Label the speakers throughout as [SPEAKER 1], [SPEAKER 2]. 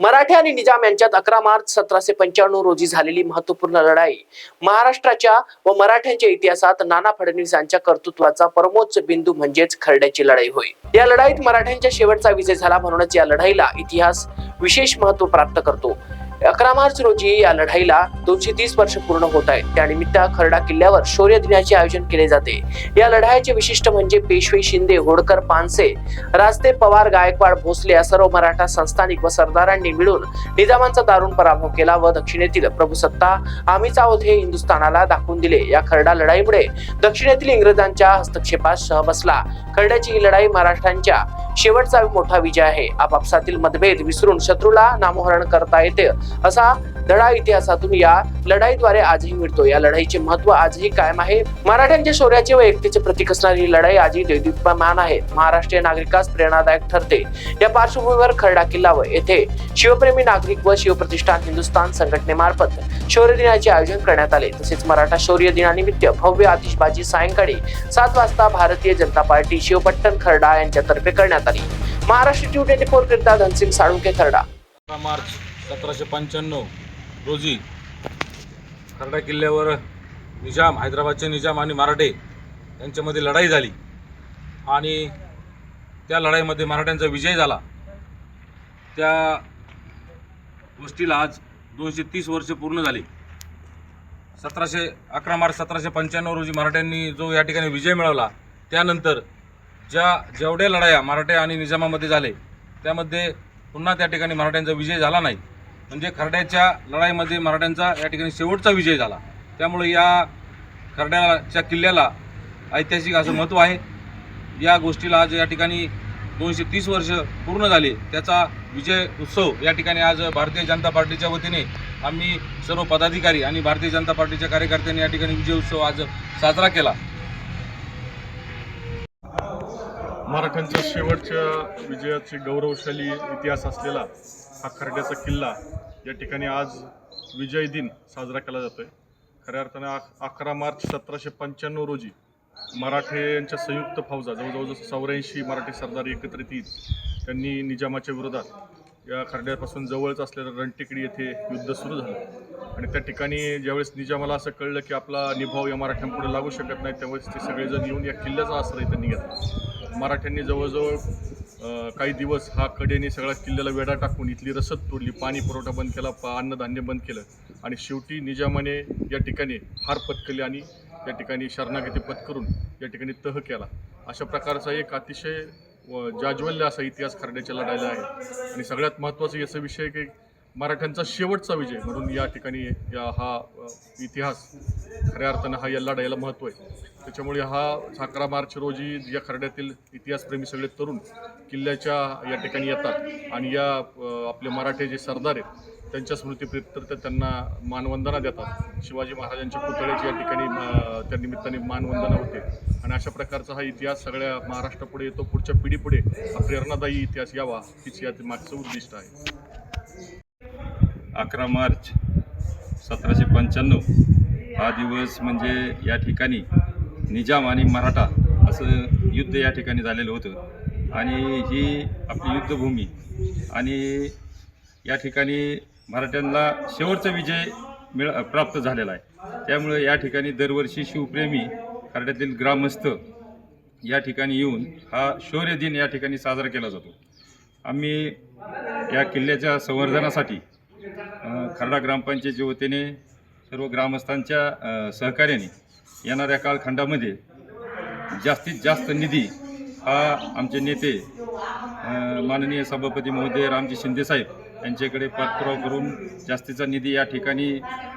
[SPEAKER 1] मराठे आणि निजाम यांच्यात अकरा मार्च सतराशे पंच्याण्णव रोजी झालेली महत्त्वपूर्ण लढाई. महाराष्ट्राच्या व मराठ्यांच्या इतिहासात नाना फडणवीस यांच्या कर्तृत्वाचा परमोच्च बिंदू म्हणजेच खरड्याची लढाई होय. या लढाईत मराठ्यांच्या शेवटचा विजय झाला म्हणूनच या लढाईला इतिहास विशेष महत्त्व प्राप्त करतो. अकरा मार्च रोजी या लढाईला दोनशे तीस वर्ष पूर्ण होत आहेत. त्यानिमित्त खरडा किल्ल्यावर शौर्य दिनाचे आयोजन केले जाते. या लढाईचे विशिष्ट म्हणजे पेशवे शिंदे होडकर पानसे रास्ते पवार गायकवाड भोसले या सर्व मराठा संस्थानिक व सरदारांनी मिळून निजामांचा दारुण पराभव केला व दक्षिणेतील प्रभुसत्ता आम्हीच आहोत हे हिंदुस्थानाला दाखवून दिले. या खरडा लढाईमुळे दक्षिणेतील इंग्रजांच्या हस्तक्षेपात शह बसला खरड्याची ही लढाई महाराष्ट्रांच्या शेवटचा मोठा विजय आहे. आपापसातील मतभेद विसरून शत्रूला नामोहरण करता येते. असा धडा इतिहासातून या लढाईद्वारे आजही मिळतो. या लढाईचे महत्त्व आजही कायम आहे. मराठ्यांच्या शौर्याचे व एकतेचे प्रतीक असणारी ही लढाई आजही दैदिप्यमान आहे. महाराष्ट्रीय नागरिकास प्रेरणादायक ठरते. या पार्श्वभूमीवर खरडा किल्ला व येथे शिवप्रेमी नागरिक व शिवप्रतिष्ठान हिंदुस्थान संघटनेमार्फत शौर्य दिनाचे आयोजन करण्यात आले. तसेच मराठा शौर्य दिनानिमित्त भव्य आतिषबाजी सायंकाळी सात वाजता भारतीय जनता पार्टी शिवपट्टण खरडा यांच्यातर्फे करण्यात आली. महाराष्ट्र टू ट्वेंटी फोर करिता धनसिंग साळुंके खरडा.
[SPEAKER 2] मार्च सतराशे पंच्याण्णव रोजी खरडा किल्ल्यावर निजाम हैदराबादचे निजाम आणि मराठे यांच्यामध्ये लढाई झाली. आणि त्या लढाईमध्ये मराठ्यांचा विजय झाला. त्या गोष्टीला आज दोनशे तीस वर्ष पूर्ण झाली. सतराशे अकरा मार्च सतराशे पंच्याण्णव रोजी मराठ्यांनी जो या ठिकाणी विजय मिळवला त्यानंतर ज्या जेवढ्या लढाया मराठे आणि निजामामध्ये झाले त्यामध्ये पुन्हा त्या ठिकाणी मराठ्यांचा विजय झाला नाही. म्हणजे खरड्याच्या लढाईमध्ये मराठ्यांचा या ठिकाणी शेवटचा विजय झाला. त्यामुळे या खरड्याच्या किल्ल्याला ऐतिहासिक असं महत्त्व आहे. या गोष्टीला आज या ठिकाणी दोनशे तीस वर्ष पूर्ण झाले. त्याचा विजय उत्सव या ठिकाणी आज भारतीय जनता पार्टीच्या वतीने आम्ही सर्व पदाधिकारी आणि भारतीय जनता पार्टीच्या कार्यकर्त्यांनी या ठिकाणी विजय उत्सव आज साजरा केला.
[SPEAKER 3] मराठ्यांच्या शेवटच्या विजयाची गौरवशाली इतिहास असलेला हा खरड्याचा किल्ला या ठिकाणी आज विजय दिन साजरा केला जातोय. खऱ्या अर्थानं अकरा मार्च सतराशे पंच्याण्णव रोजी मराठ्यांच्या संयुक्त फौजा जवळजवळ चौऱ्याऐंशी मराठी सरदार एकत्रित येत त्यांनी निजामाच्या विरोधात या खरड्यापासून जवळच असलेल्या रणटेकडी येथे युद्ध सुरू झालं. आणि त्या ठिकाणी ज्यावेळेस निजामाला असं कळलं की आपला निभाव या मराठ्यांपुढे लागू शकत नाही त्यावेळेस ते सगळेजण येऊन या किल्ल्याचा आश्रय त्यांनी घेतला. मराठ्यांनी जवळजवळ काही दिवस हा कडेने सगळ्या किल्ल्याला वेढा टाकून इथली रसद तोडली पाणी पुरवठा बंद केला पा अन्नधान्य बंद केलं आणि शेवटी निजामाने या ठिकाणी हार पत्कली आणि या ठिकाणी शरणागती पत्करून या ठिकाणी तह केला. अशा प्रकारचा एक अतिशय व जाज्वल्य असा इतिहास खरड्याच्या लढायला आहे. आणि सगळ्यात महत्त्वाचं याचा विषय की मराठ्यांचा शेवटचा विजय म्हणून या ठिकाणी या हा इतिहास खऱ्या अर्थानं हा या लढाईला महत्त्व आहे. त्याच्यामुळे हा अकरा मार्च रोजी या खरड्यातील इतिहासप्रेमी सगळे तरुण किल्ल्याच्या या ठिकाणी येतात आणि या आपले मराठे जे सरदार आहेत त्यांच्या स्मृतीप्रित्यर्थ त्यांना मानवंदना देतात. शिवाजी महाराजांच्या पुतळ्याची या ठिकाणी त्या निमित्ताने मानवंदना होते. आणि अशा प्रकारचा हा इतिहास सगळ्या महाराष्ट्रापुढे येतो. पुढच्या पिढीपुढे हा प्रेरणादायी इतिहास यावा हीच या मागचं उद्दिष्ट आहे.
[SPEAKER 4] अकरा मार्च सतराशे पंच्याण्णव. हा दिवस म्हणजे या ठिकाणी निजाम आणि मराठा असं युद्ध या ठिकाणी झालेलं होतं. आणि ही आपली युद्धभूमी आणि या ठिकाणी मराठ्यांना शेवटचा विजय मिळ प्राप्त झालेला आहे. त्यामुळे या ठिकाणी दरवर्षी शिवप्रेमी खराड्यातील ग्रामस्थ या ठिकाणी येऊन हा शौर्य दिन या ठिकाणी साजरा केला जातो. आम्ही या किल्ल्याच्या संवर्धनासाठी खर्डा ग्रामपंचायतीच्या वतीने सर्व ग्रामस्थांच्या सहकार्याने येणाऱ्या कालखंडामध्ये जास्तीत जास्त निधी हा आमचे नेते माननीय सभापती महोदय रामजी शिंदेसाहेब यांच्याकडे पाठपुरावा करून जास्तीचा निधी या ठिकाणी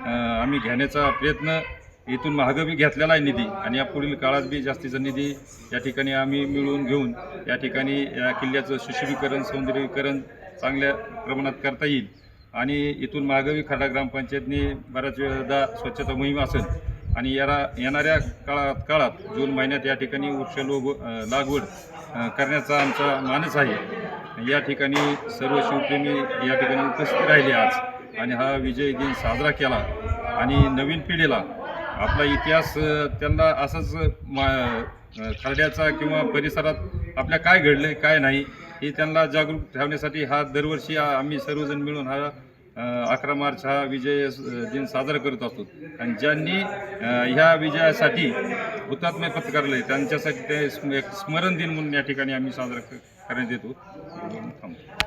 [SPEAKER 4] आम्ही घेण्याचा प्रयत्न इथून मागं बी घेतलेला आहे निधी आणि या पुढील काळात बी जास्तीचा निधी या ठिकाणी आम्ही मिळवून घेऊन या ठिकाणी या किल्ल्याचं सुशोभीकरण सौंदर्यीकरण चांगल्या प्रमाणात करता येईल. आणि इथून मागवी खडा ग्रामपंचायतनी बऱ्याच वेळा स्वच्छता मोहीम असेल. आणि याला येणाऱ्या काळात काळात जून महिन्यात या ठिकाणी वृक्ष लोग लागवड करण्याचा आमचा मानस आहे. या ठिकाणी सर्व शिवप्रेमी या ठिकाणी उपस्थित राहिले आज. आणि हा विजय दिन साजरा केला. आणि नवीन पिढीला आपला इतिहास त्यांना असंच मा खरड्याचा किंवा परिसरात आपल्या काय घडलं काय नाही ही त्यांना जागरूक ठेवण्यासाठी हा दरवर्षी आम्ही सर्वजण मिळून हा अकरा मार्च हा विजय दिन साजरा करत असतो. आणि ज्यांनी ह्या विजयासाठी हुतात्म्य आहे त्यांच्यासाठी ते स्म- एक स्मरण दिन म्हणून या ठिकाणी आम्ही साजरा करण्यात येतो. थांबतो